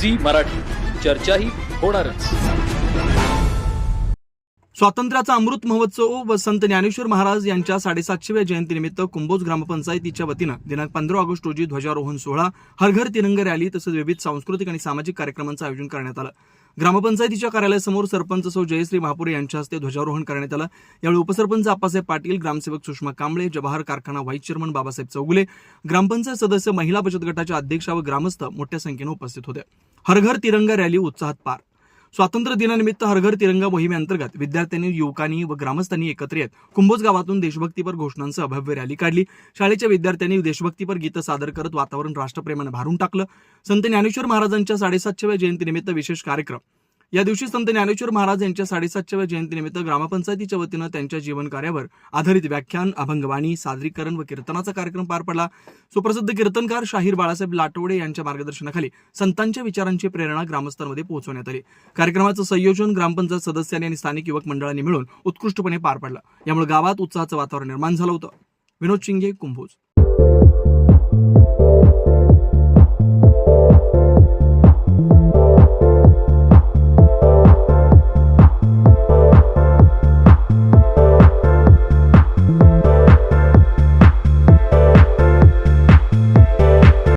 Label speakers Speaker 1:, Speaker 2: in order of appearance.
Speaker 1: Zee Marathi. चर्चाही होणारच.
Speaker 2: स्वातंत्र्याचा अमृत महोत्सव व संत ज्ञानेश्वर महाराज यांच्या साडेसातशेव्या जयंतीनिमित्त कुंभोज ग्रामपंचायतीच्या वतीनं दिनांक पंधरा ऑगस्ट रोजी ध्वजारोहण सोहळा हरघर तिरंग रॅली तसंच विविध सांस्कृतिक आणि सामाजिक कार्यक्रमांचं आयोजन करण्यात आलं. ग्रामपंचायतीच्या कार्यालयासमोर सरपंच सौ जयश्री महापुरे यांच्या हस्ते ध्वजारोहण करण्यात आलं. यावेळी उपसरपंच आप्पासाहेब पाटील ग्रामसेवक सुषमा कांबळे जवाहर कारखाना व्हाईस चेअरमन बाबासाहेब चौगुले ग्रामपंचायत सदस्य महिला बचत गटाच्या अध्यक्षा व ग्रामस्थ मोठ्या संख्येनं उपस्थित होते. हरघर तिरंगा रॅली उत्साहात पार. स्वातंत्र्य दिनानिमित्त हरघर तिरंगा मोहिमेअंतर्गत विद्यार्थ्यांनी युवकांनी व ग्रामस्थांनी एकत्र येत कुंभोज गावातून देशभक्तीपर घोषणांसह भव्य रॅली काढली. शाळेच्या विद्यार्थ्यांनी देशभक्तीपर गीतं सादर करत वातावरण राष्ट्रप्रेमानं भारून टाकलं. संत ज्ञानेश्वर महाराजांच्या साडेसातशेव्या जयंतीनिमित्त विशेष कार्यक्रम या दिवशी संत ज्ञानेश्वर महाराज यांच्या साडेसातशेव्या जयंतीनिमित्त ग्रामपंचायतीच्या वतीनं त्यांच्या जीवन कार्यावर आधारित व्याख्यान अभंगवाणी सादरीकरण व कीर्तनाचा कार्यक्रम पार पडला. सुप्रसिद्ध कीर्तनकार शाहीर बाळासाहेब लाटवडे यांच्या मार्गदर्शनाखाली संतांच्या विचारांची प्रेरणा ग्रामस्थांमध्ये पोहोचवण्यात आली. कार्यक्रमाचं संयोजन ग्रामपंचायत सदस्यांनी आणि स्थानिक युवक मंडळांनी मिळून उत्कृष्टपणे पार पडलं. यामुळे गावात उत्साहाचं वातावरण निर्माण झालं होतं. विनोद शिंगे कुंभोज.